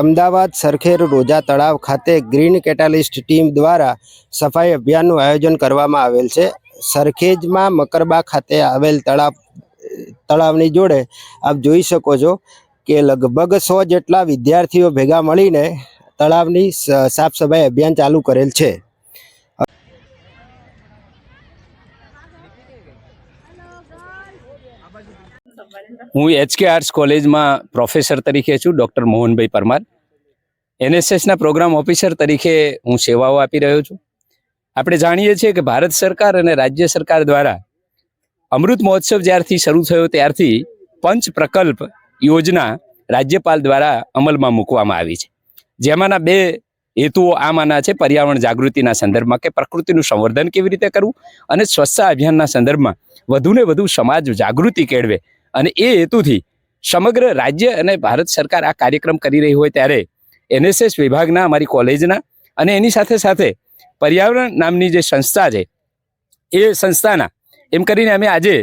અમદાવાદ સરખેર રોજા તળાવ ખાતે green catalyst team દ્વારા સફાઈ અભિયાનનું આયોજન કરવામાં આવેલ છે. સરખેજમાં મકરબા ખાતે આવેલ તળાવ, તળાવની જોડે આપ જોઈ શકો છો કે લગભગ સો જેટલા વિદ્યાર્થીઓ ભેગા મળીને તળાવની સાફ સફાઈ અભિયાન ચાલુ કરેલ છે. હું એચકે આર્ટ્સ કોલેજમાં પ્રોફેસર તરીકે છું ડૉક્ટર મોહનભાઈ પરમાર. એનએસએસના પ્રોગ્રામ ઓફિસર તરીકે હું સેવાઓ આપી રહ્યો છું. આપણે જાણીએ છીએ કે ભારત સરકાર અને રાજ્ય સરકાર દ્વારા અમૃત મહોત્સવ જ્યારથી શરૂ થયો ત્યારથી પંચ પ્રકલ્પ યોજના રાજ્યપાલ દ્વારા અમલમાં મૂકવામાં આવી છે. જેમાંના બે હેતુઓ આમાંના છે, પર્યાવરણ જાગૃતિના સંદર્ભમાં કે પ્રકૃતિનું સંવર્ધન કેવી રીતે કરવું અને સ્વચ્છતા અભિયાનના સંદર્ભમાં વધુને વધુ સમાજ જાગૃતિ કેળવે અને એ હેતુથી સમગ્ર રાજ્ય અને ભારત સરકાર આ કાર્યક્રમ કરી રહી હોય ત્યારે એનએસએસ વિભાગના, અમારી કોલેજના અને એની સાથે સાથે પર્યાવરણ નામની જે સંસ્થા છે, એ સંસ્થાના, એમ કરીને અમે આજે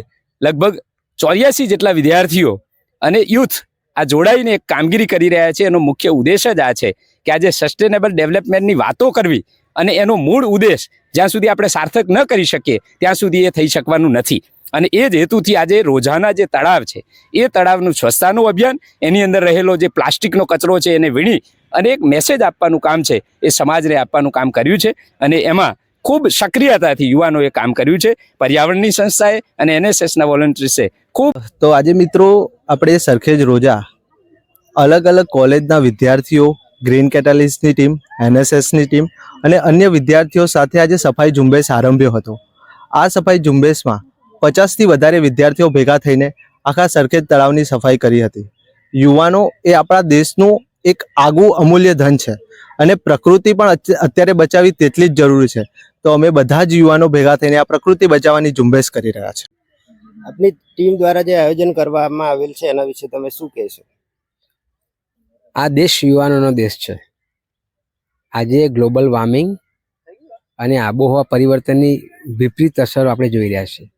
લગભગ ચોર્યાસી જેટલા વિદ્યાર્થીઓ અને યુથ આ જોડાઈને એક કામગીરી કરી રહ્યા છે એનો મુખ્ય ઉદ્દેશ જ આ છે કે આજે સસ્ટેનેબલ ડેવલપમેન્ટની વાતો કરવી અને એનો મૂળ ઉદ્દેશ જ્યાં સુધી આપણે સાર્થક ન કરી શકીએ, ત્યાં સુધી એ થઈ શકવાનું નથી. અને એ જ હેતુથી આજે રોજાના જે તળાવ છે, એ તળાવનું સ્વચ્છતાનું અભિયાન, એની અંદર રહેલો જે પ્લાસ્ટિકનો કચરો છે એને વીણી અને એક મેસેજ આપવાનું કામ છે, એ સમાજને આપવાનું કામ કર્યું છે અને એમાં ખૂબ સક્રિયતાથી યુવાનોએ કામ કર્યું છે, પર્યાવરણની સંસ્થાએ અને એનએસએસના વોલન્ટિયર્સે ખૂબ તો આજે મિત્રો આપણે સરખેજ રોજા અલગ અલગ કોલેજના વિદ્યાર્થીઓ, ગ્રીન કેટાલિસ્ટની ટીમ, એનએસએસની ટીમ અને અન્ય વિદ્યાર્થીઓ સાથે આજે સફાઈ ઝુંબેશ આરંભ્યો હતો. આ સફાઈ ઝુંબેશમાં પચાસથી વધારે વિદ્યાર્થીઓ ભેગા થઈને આખા સરખેજ તળાવની સફાઈ કરી હતી. યુવાનો એ આપણા દેશનું એક આગવું અમૂલ્ય ધન છે અને પ્રકૃતિ પણ અત્યારે બચાવવી તેટલી જ જરૂરી છે. તો અમે બધા જ યુવાનો ભેગા થઈને આ પ્રકૃતિ બચાવવાની ઝુંબેશ કરી રહ્યા છે. આપની ટીમ દ્વારા જે આયોજન કરવામાં આવેલ છે એના વિશે તમે શું કહેશો? આ દેશ યુવાનોનો દેશ છે. આજે ગ્લોબલ વોર્મિંગ અને આબોહવા પરિવર્તનની વિપરીત અસરો આપણે જોઈ રહ્યા છીએ.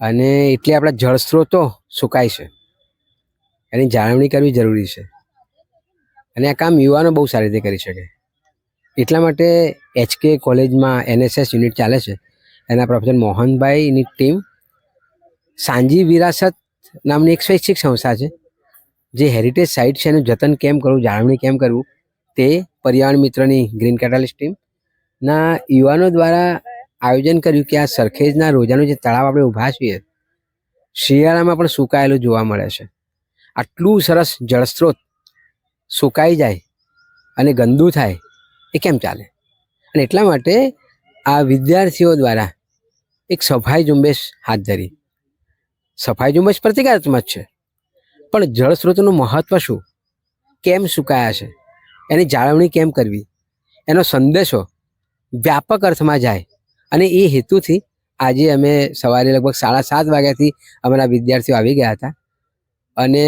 અને એટલે આપણા જળ સ્ત્રોતો સુકાય છે. એની જાળવણી કરવી જરૂરી છે. અને આ કામ યુવાનો બહુ સારી રીતે કરી શકે. એટલા માટે એચકે કોલેજમાં એનએસએસ યુનિટ ચાલે છે. એના પ્રોફેસર મોહનભાઈની ટીમ સાંજી વિરાસત નામની એક સ્વૈચ્છિક સંસ્થા છે, જે હેરિટેજ સાઇટ છે એનું જતન કેમ કરવું, જાળવણી કેમ કરવું તે પર્યાવરણ મિત્રની ગ્રીન કેટાલિસ્ટ ટીમ ના યુવાનો દ્વારા આયોજન કર્યું કે આ સરખેજના રોજાનું જે તળાવ આપણે ઊભા છીએ, શિયાળામાં પણ સુકાયેલું જોવા મળે છે. આટલું સરસ જળસ્ત્રોત સુકાઈ જાય અને ગંદુ થાય, એ કેમ ચાલે? અને એટલા માટે આ વિદ્યાર્થીઓ દ્વારા એક સફાઈ ઝુંબેશ હાથ ધરી. સફાઈ ઝુંબેશ પ્રતિકારાત્મક છે. પણ જળ સ્ત્રોતનું મહત્વ શું? કેમ સુકાયા છે? એની જાળવણી કેમ કરવી? એનો સંદેશો વ્યાપક અર્થમાં જાય અને એ હેતુથી આજે અમે સવારે લગભગ સાડા સાત વાગ્યાથી અમારા વિદ્યાર્થીઓ આવી ગયા હતા. અને